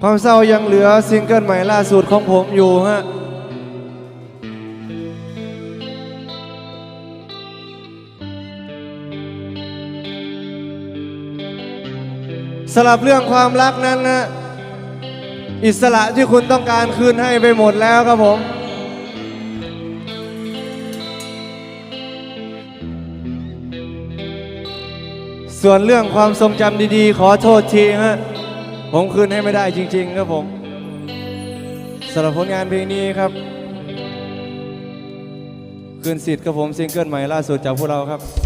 ความเศร้ายังเหลือซิงเกิลใหม่ล่าสุดของผมอยู่ฮะสลับเรื่องความรักนั้นนะอิสระที่คุณต้องการคืนให้ไปหมดแล้วครับผม ส่วนเรื่องความทรงจำดีๆ ขอโทษทีฮะ ผมคืนให้ไม่ได้จริง ๆ ครับผมสำหรับผลงานเพลงนี้ครับ คืนสิทธิ์ครับผมซิงเกิลใหม่ล่าสุดจากพวกเราครับ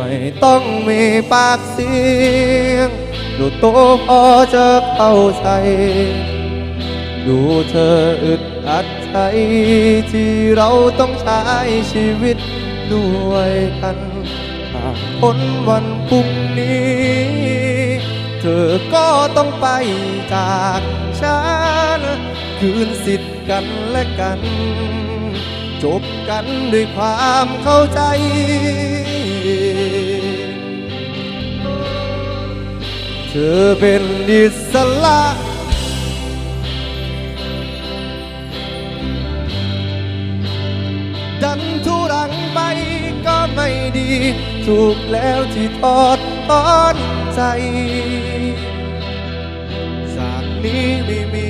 ไม่ต้องมีปากเสียง ดูโตพอจะเข้าใจ ดูเธออึดอัดใจที่เราต้องใช้ชีวิตด้วยกันถ้าพ้นวันพรุ่งนี้ เธอก็ต้องไปจากฉันคืนสิทธิ์กันและกัน จบกันด้วยความเข้าใจ เธอเป็นอิสระดันทุรังไปก็ไม่ดี ถูกแล้วที่ทอดตอนใจ จากนี้ไม่มี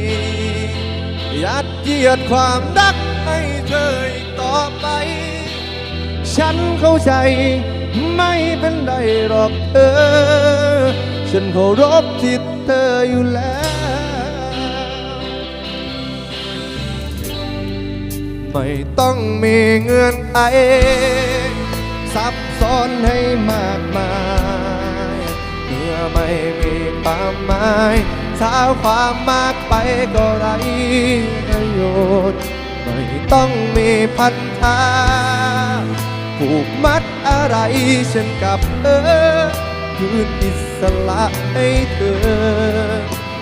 ยัดเยียดความรักให้เธออีกต่อไป ฉันเข้าใจไม่เป็นไรหรอกเธอ ฉันเคารพจิตเธออยู่แล้ว ไม่ต้องมีเงื่อนไขซับซ้อนให้มากมายเมื่อไม่มีความหมายเท้าความมากไปก็ไรประโยชน์ไม่ต้องมีพันธะผูกมัดอะไรฉันกับเธอ คืนอิสระให้เธอ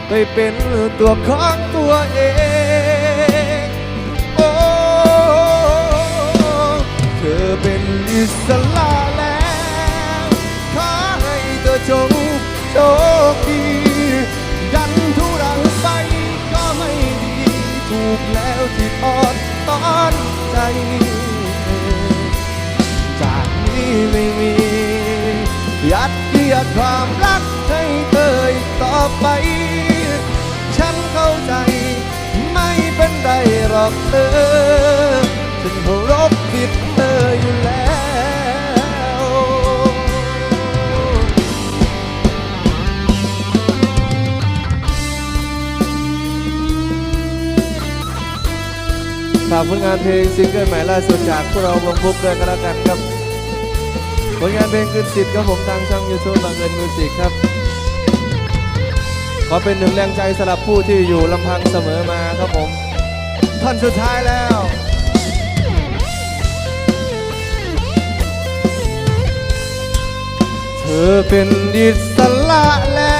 ไปเป็นตัวของตัวเอง โอ้ เธอเป็นอิสระแล้วขอให้เธอจงโชคดีดันทุรังไปก็ไม่ดี ถูกแล้วที่ทอดตอนใจจากนี้ไม่มียัด เยียดความรักให้เธออีกต่อไป ฉันเข้าใจไม่เป็นไรหรอกเธอฉันเคารพสิทธิ์เธออยู่แล้วฝากผลงานเพลงซิงเกิลใหม่ล่าสุดจากพวกเราวงพุกด้วยกันแล้วกันครับ ผลงานเพลงคืนสิทธิ์ครับผมทางช่องยูทูบบางเงินมิวสิกครับ ขอเป็นหนึ่งแรงใจสำหรับผู้ที่อยู่ลำพังเสมอมาครับผม ท่อนสุดท้ายแล้วเธอเป็นอิสระแล้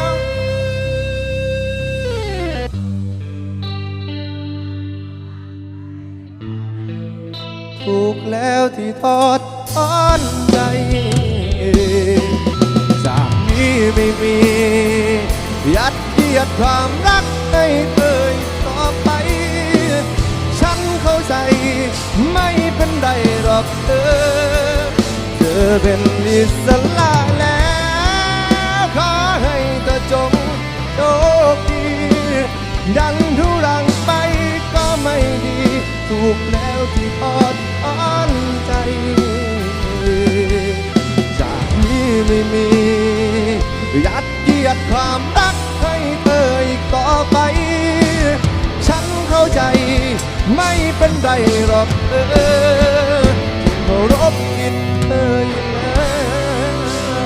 ว ถูกแล้วที่ทอด ทอนใจ จากนี้ไม่มี ยัดเยียดความรักให้เธอต่อไป ฉันเข้าใจไม่เป็นไรหรอกเธอ เธอเป็นอิสระแล้วขอให้เธอจงโชคดีดันทุรังไปก็ไม่ดีถูก ไม่มี ยัดเยียดความรักให้เธออีกต่อไป ฉันเข้าใจไม่เป็นไรหรอกเออเคารพกินเธออยู่แล้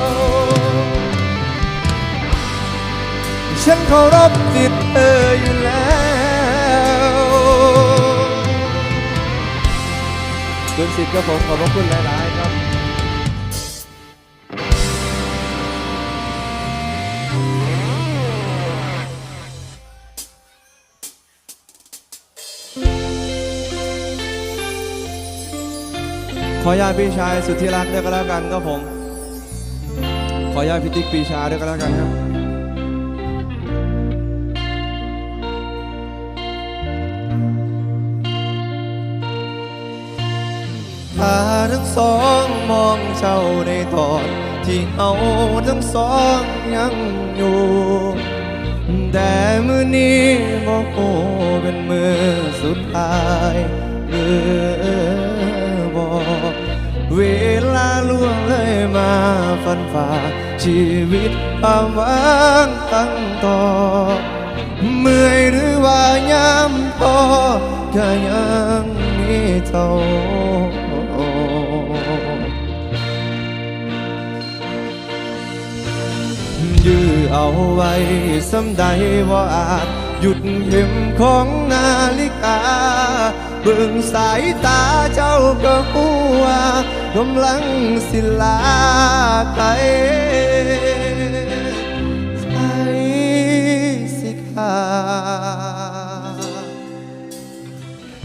วฉันเคารพจิตเธออยู่แล้วคุณสิทธิ์กับผมขอบพระคุณหลาย ออนุญาตพี่ชายสุดที่รักด้วยก็แล้วกันครับผม ขออนุญาตพี่ติ๊กปีชาด้วยก็แล้วกันครับ ตาทั้งสองมองเจ้าในตอนที่เอาทั้งสองยังอยู่ แต่มือนี้บอกโอเป็นมือสุดท้ายหรือ เวลาล่วงเลยมาฟันฝ่า ชีวิตความหวังตั้งต่อ เมื่อยหรือว่ายามพอก็ยังมีเท่ายื้อเอาไว้สำใดว่าอาจ หยุดเข็มของนาฬิกา เบิ่งสายตาเจ้าก็หัวา กำลังสิลาไปใช้สิขาด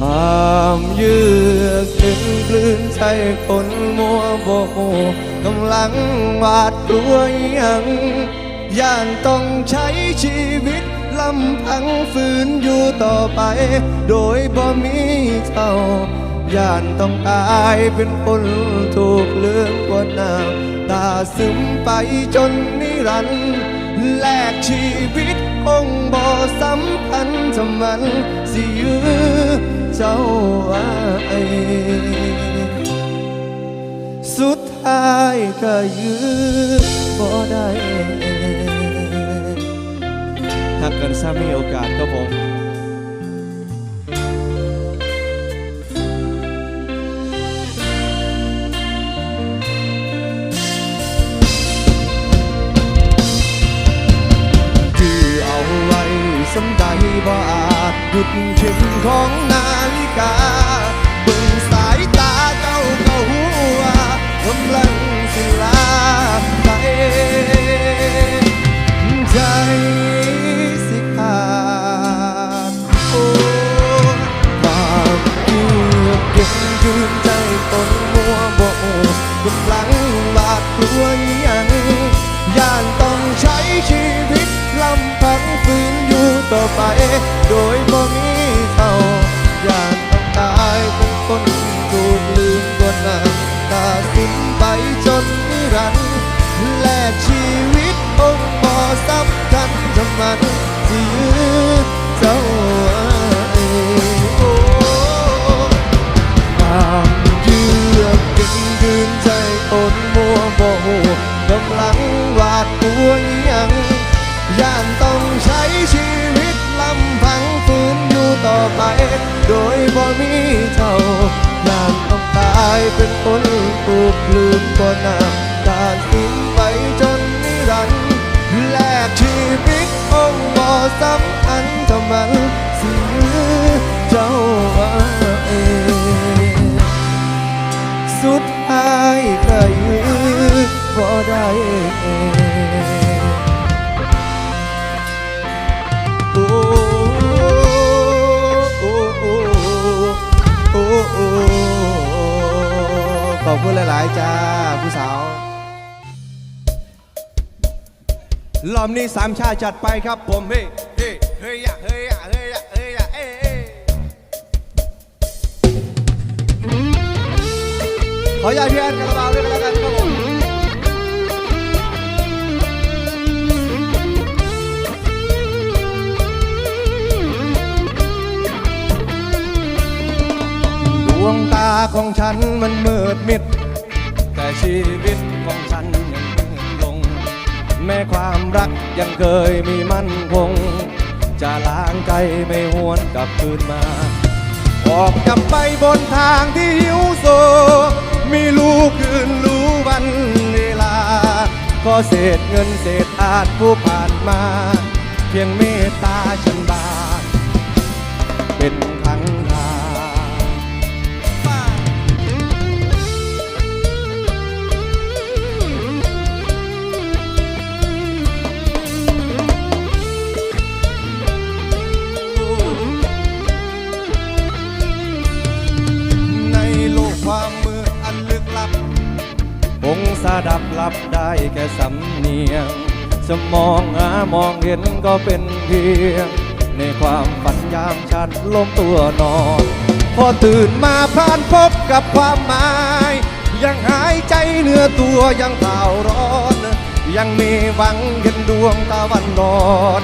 ห้ามเยือกถึงกลืนใจคนมัวโบกำลังหวาดกลัวยังย่านต้องใช้ชีวิตลำพังฝืนอยู่ต่อไป โดยบ่มีเท่า ย่านต้องตายเป็นคนถูกเลืองกว่าน้ำตาซึมไปจนนิรันดร์แลกชีวิตคงบ่สำคัญจะมันสิยื้อเจ้าไว้สุดท้ายก็ยื้อบ่ได้หากกันซ้ำมีโอกาสก็ผม บ่อาจหยุดเข็มของนาฬิกา ไปโดย จ้าผู้สาวรอบนี้สามชาติจัดไปครับผมเฮ้ยเฮ้ยเฮ้ยอะเฮ้ยอะเฮ้ยอะเฮ้ยอะเอ้ยเอ้ยขออนุญาตพี่แอนคาราบาวด้วยกันแล้วกันครับผมดวงตาของฉันมันมืดมิดแต่ ชีวิตของฉันยังมืดลง แม้ความรักยังเคยมีมั่นคง จะล้างใจไม่หวนกลับคืนมา ออกกลับไปบนทางที่หิวโซ มีลูกคืนรู้วันเวลา ก็เศษเงินเศษอาจผู้ผ่านมา เพียงเมตตาฉันบาเป็น งศาดับหลับได้แค่สำเนียง จะมองหามองเห็นก็เป็นเพียง ในความฝันยามชัดล้มตัวนอน พอตื่นมาผ่านพบกับความหมาย ยังหายใจเหนื้อตัวยังเผาร้อน ยังมีหวังเห็นดวงตะวันนอน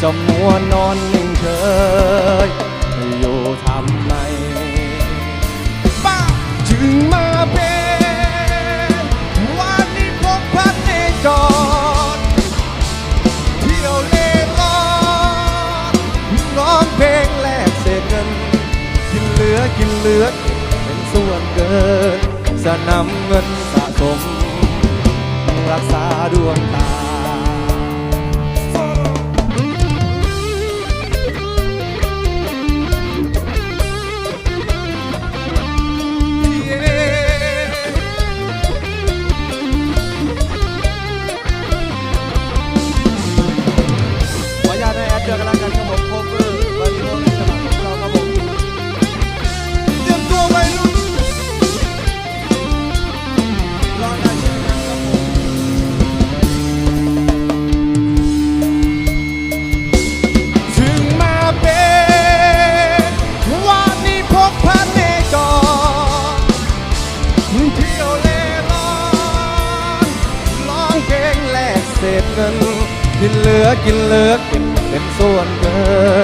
สมัวนอนนิ่งเฉย นำเงินสะสม รักษาดวงตา เศษเงินกินเหลือกินเหลือกินเป็นส่วนเกิ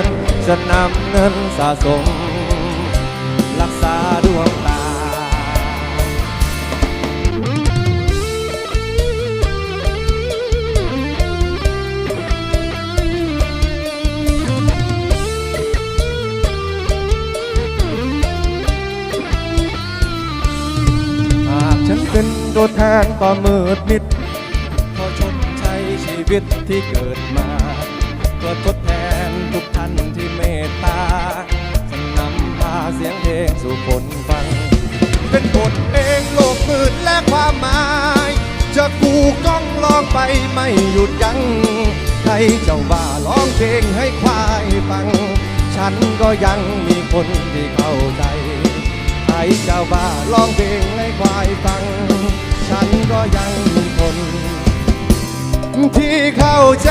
นจะนำเงินสะสม รักษาดวงตาหากฉันเป็นตัวแทนก็มืดมิดขอชดใช้ชี วิตที่เกิดมาเพื่อทดแทนทุกท่านที่เมตตาจะนำพาเสียงเพลงสู่คนฟัง เป็นบทเพลงโลกมืดและความหมาย จะกูกล้องร้องไปไม่หยุดยัง้งใครเจ้าบ้าร้องเพลงให้ควายฟัง ฉันก็ยังมีคนที่เข้าใจใครเจ้าบ้าร้องเพลงให้ควายฟัง ฉันก็ยัง ที่เข้าใจ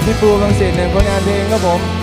ตพี่ปูบางสิทธิ์หนึ่งผลงานเพลงครับผม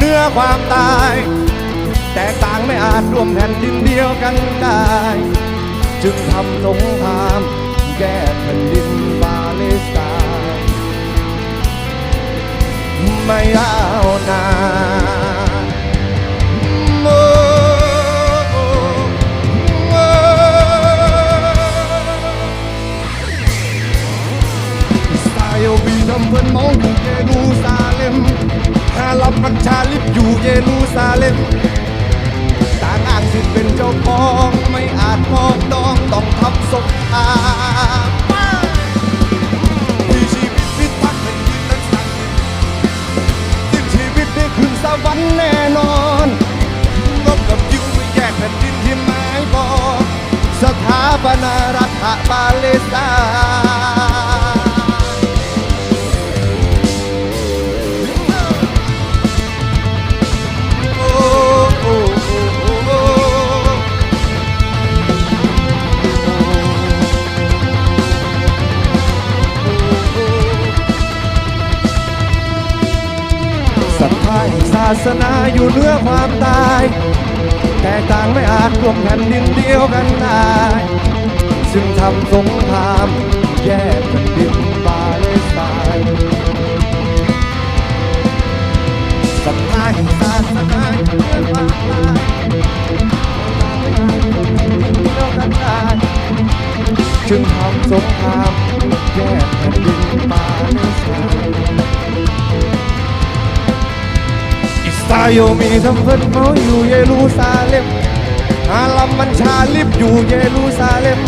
เหนือความตาย แต่ต่างไม่อาจรวมแผ่นดินเดียวกันได้ จึงทำสงครามแก้แผ่นดินปาเลสไตน์ไม่ยาวนานโอ้โอ้โอ้อิสาเอลบีทำเพื่อนมองเยรูซาเล็ม ลับกัญชาลิบอยู่เยรูซาเล็มต่างอ้างสิทธิ์เป็นเจ้าของไม่อาจมองดองต้องทำสงครามที่ชีวิตพิทักษ์แผ่นดินนั้นสั่งสิ้นชีวิตได้คืนสวรรค์แน่นอนลบกับยิวไม่แยกแผ่นดินที่หมายปองสถาปนารัฐปาเลสตน์ สนาอยู่เหนือความตาย แต่ต่างไม่อาจรวมแผ่นดินเดียวกันได้ซึ่งทำสงครามแยกแผ่นดินปาเลสไตน์ศรัทธาแห่งศาสนาอยู่เหนือความตายจึงทำสงครามแยกแผ่นดิน อิสราเอลมีทั้งเพิ่นเมาอยู่เยรูซาเล็มอาลัมมันชาลิบอยู่เยรูซาเล็ม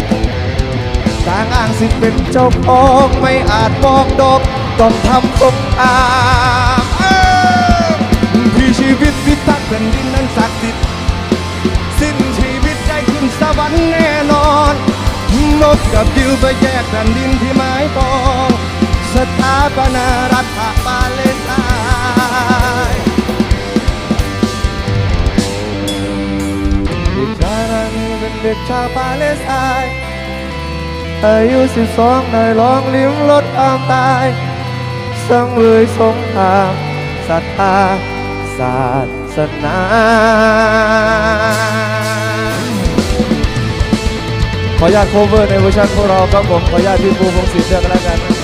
ต่างอ้างสิทธิ์เป็นเจ้าของไม่อาจบอกดอกต้องทำสงครามเอ้อที่ชีวิตพิทักษ์แผ่นดินนั้นศักดิ์สิทธิ์สิ้นชีวิตได้ขึ้นสวรรค์แน่นอนนกกับยิวไปแยกแผ่นดินที่ไม้ปองสถาปนารัฐ เด็กชาวปาเลสไตน์อายุสิบสองได้ลองลิ้มรสความตายสังเวยสงครามศรัทธาศาสนาขออนุญาตโคเวอร์ในเวอร์ชันพวกเราครับผมขออนุญาตพี่ปูพงศิษฐ์ด้วยกันแล้วกันนะ